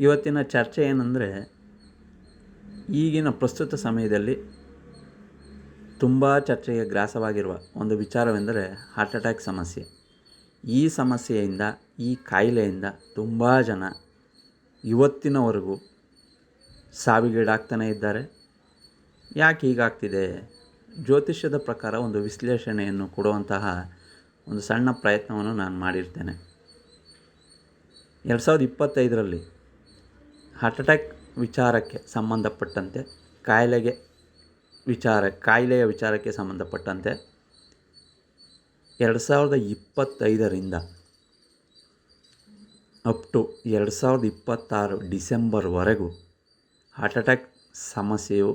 ಇವತ್ತಿನ ಚರ್ಚೆ ಏನಂದರೆ, ಈಗಿನ ಪ್ರಸ್ತುತ ಸಮಯದಲ್ಲಿ ತುಂಬ ಚರ್ಚೆಗೆ ಗ್ರಾಸವಾಗಿರುವ ಒಂದು ವಿಚಾರವೆಂದರೆ ಹಾರ್ಟ್ ಅಟ್ಯಾಕ್ ಸಮಸ್ಯೆ. ಈ ಸಮಸ್ಯೆಯಿಂದ, ಈ ಕಾಯಿಲೆಯಿಂದ ತುಂಬ ಜನ ಇವತ್ತಿನವರೆಗೂ ಸಾವಿಗೀಡಾಗ್ತಾನೆ ಇದ್ದಾರೆ. ಯಾಕೆ ಹೀಗಾಗ್ತಿದೆ? ಜ್ಯೋತಿಷ್ಯದ ಪ್ರಕಾರ ಒಂದು ವಿಶ್ಲೇಷಣೆಯನ್ನು ಕೊಡುವಂತಹ ಒಂದು ಸಣ್ಣ ಪ್ರಯತ್ನವನ್ನು ನಾನು ಮಾಡಿರ್ತೇನೆ. ಎರಡು ಸಾವಿರದ ಇಪ್ಪತ್ತೈದರಲ್ಲಿ ಹಾರ್ಟ್ ಅಟ್ಯಾಕ್ ವಿಚಾರಕ್ಕೆ ಸಂಬಂಧಪಟ್ಟಂತೆ, ಕಾಯಿಲೆಗೆ ವಿಚಾರ, ಕಾಯಿಲೆಯ ವಿಚಾರಕ್ಕೆ ಸಂಬಂಧಪಟ್ಟಂತೆ ಎರಡು ಸಾವಿರದ ಇಪ್ಪತ್ತೈದರಿಂದ ಅಪ್ ಟು ಎರಡು ಸಾವಿರದ ಇಪ್ಪತ್ತಾರು ಡಿಸೆಂಬರ್ವರೆಗೂ ಹಾರ್ಟ್ ಅಟ್ಯಾಕ್ ಸಮಸ್ಯೆಯು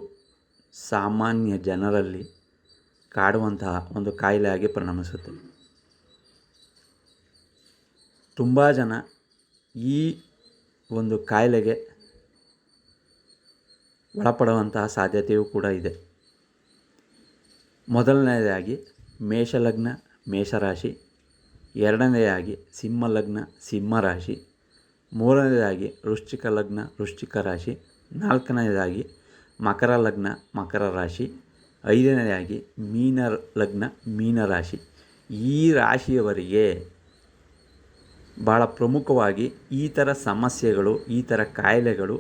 ಸಾಮಾನ್ಯ ಜನರಲ್ಲಿ ಕಾಡುವಂತಹ ಒಂದು ಕಾಯಿಲೆಯಾಗಿ ಪರಿಣಮಿಸುತ್ತೆ. ತುಂಬ ಜನ ಈ ಒಂದು ಕಾಯಿಲೆಗೆ ಒಳಪಡುವಂತಹ ಸಾಧ್ಯತೆಯೂ ಕೂಡ ಇದೆ. ಮೊದಲನೆಯದಾಗಿ ಮೇಷಲಗ್ನ, ಮೇಷರಾಶಿ, ಎರಡನೆಯದಾಗಿ ಸಿಂಹ ಲಗ್ನ ಸಿಂಹ ರಾಶಿ ಮೂರನೇದಾಗಿ ವೃಶ್ಚಿಕ ಲಗ್ನ ವೃಶ್ಚಿಕ ರಾಶಿ ನಾಲ್ಕನೆಯದಾಗಿ ಮಕರ ಲಗ್ನ ಮಕರ ರಾಶಿ ಐದನೆಯದಾಗಿ ಮೀನ ಲಗ್ನ ಮೀನ ರಾಶಿ ಈ ರಾಶಿಯವರಿಗೆ ಭಾಳ ಪ್ರಮುಖವಾಗಿ ಈ ಥರ ಸಮಸ್ಯೆಗಳು, ಈ ಥರ ಕಾಯಿಲೆಗಳು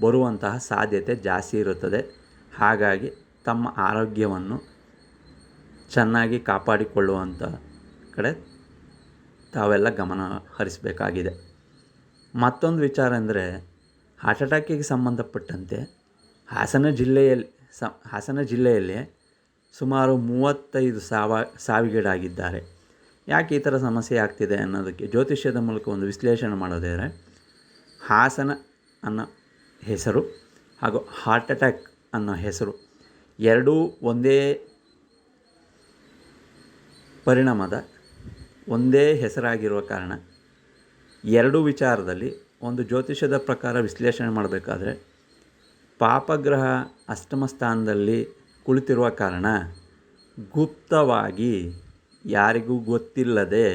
ಬರುವಂತಹ ಸಾಧ್ಯತೆ ಜಾಸ್ತಿ ಇರುತ್ತದೆ. ಹಾಗಾಗಿ ತಮ್ಮ ಆರೋಗ್ಯವನ್ನು ಚೆನ್ನಾಗಿ ಕಾಪಾಡಿಕೊಳ್ಳುವಂಥ ಕಡೆ ತಾವೆಲ್ಲ ಗಮನ ಹರಿಸಬೇಕಾಗಿದೆ. ಮತ್ತೊಂದು ವಿಚಾರ ಅಂದರೆ ಹಾರ್ಟ್ ಅಟ್ಯಾಕಿಗೆ ಸಂಬಂಧಪಟ್ಟಂತೆ ಹಾಸನ ಜಿಲ್ಲೆಯಲ್ಲಿ, ಸ, ಹಾಸನ ಜಿಲ್ಲೆಯಲ್ಲಿ ಸುಮಾರು ಮೂವತ್ತೈದು ಸಾವ, ಸಾವಿಗೀಡಾಗಿದ್ದಾರೆ. ಯಾಕೆ ಈ ಥರ ಸಮಸ್ಯೆ ಆಗ್ತಿದೆ ಅನ್ನೋದಕ್ಕೆ ಜ್ಯೋತಿಷ್ಯದ ಮೂಲಕ ಒಂದು ವಿಶ್ಲೇಷಣೆ ಮಾಡೋದಾದರೆ, ಹಾಸನ ಅನ್ನೋ ಹೆಸರು ಹಾಗೂ ಹಾರ್ಟ್ ಅಟ್ಯಾಕ್ ಅನ್ನೋ ಹೆಸರು ಎರಡೂ ಒಂದೇ ಪರಿಣಾಮದ ಒಂದೇ ಹೆಸರಾಗಿರುವ ಕಾರಣ ಎರಡೂ ವಿಚಾರದಲ್ಲಿ ಒಂದು ಜ್ಯೋತಿಷ್ಯದ ಪ್ರಕಾರ ವಿಶ್ಲೇಷಣೆ ಮಾಡಬೇಕಾದ್ರೆ ಪಾಪಗ್ರಹ ಅಷ್ಟಮ ಸ್ಥಾನದಲ್ಲಿ ಕುಳಿತಿರುವ ಕಾರಣ ಗುಪ್ತವಾಗಿ ಯಾರಿಗೂ ಗೊತ್ತಿಲ್ಲದೆ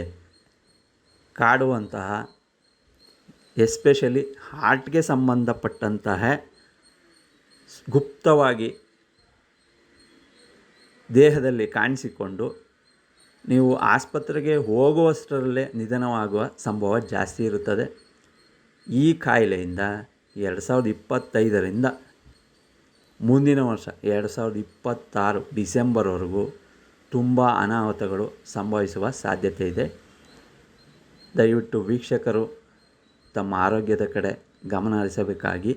ಕಾಡುವಂತಹ ಎಸ್ಪೆಷಲಿ ಹಾರ್ಟ್ಗೆ ಸಂಬಂಧಪಟ್ಟಂತಹ ಗುಪ್ತವಾಗಿ ದೇಹದಲ್ಲಿ ಕಾಣಿಸಿಕೊಂಡು ನೀವು ಆಸ್ಪತ್ರೆಗೆ ಹೋಗುವಷ್ಟರಲ್ಲೇ ನಿಧನವಾಗುವ ಸಂಭವ ಜಾಸ್ತಿ ಇರುತ್ತದೆ. ಈ ಕಾಯಿಲೆಯಿಂದ ಎರಡು ಸಾವಿರದ ಇಪ್ಪತ್ತೈದರಿಂದ ಮುಂದಿನ ವರ್ಷ ಎರಡು ಸಾವಿರದ ಇಪ್ಪತ್ತಾರು ಡಿಸೆಂಬರ್ವರೆಗೂ ತುಂಬ ಅನಾಹುತಗಳು ಸಂಭವಿಸುವ ಸಾಧ್ಯತೆ ಇದೆ. ದಯವಿಟ್ಟು ವೀಕ್ಷಕರು ತಮ್ಮ ಆರೋಗ್ಯದ ಕಡೆ ಗಮನ ಹರಿಸಬೇಕಾಗಿ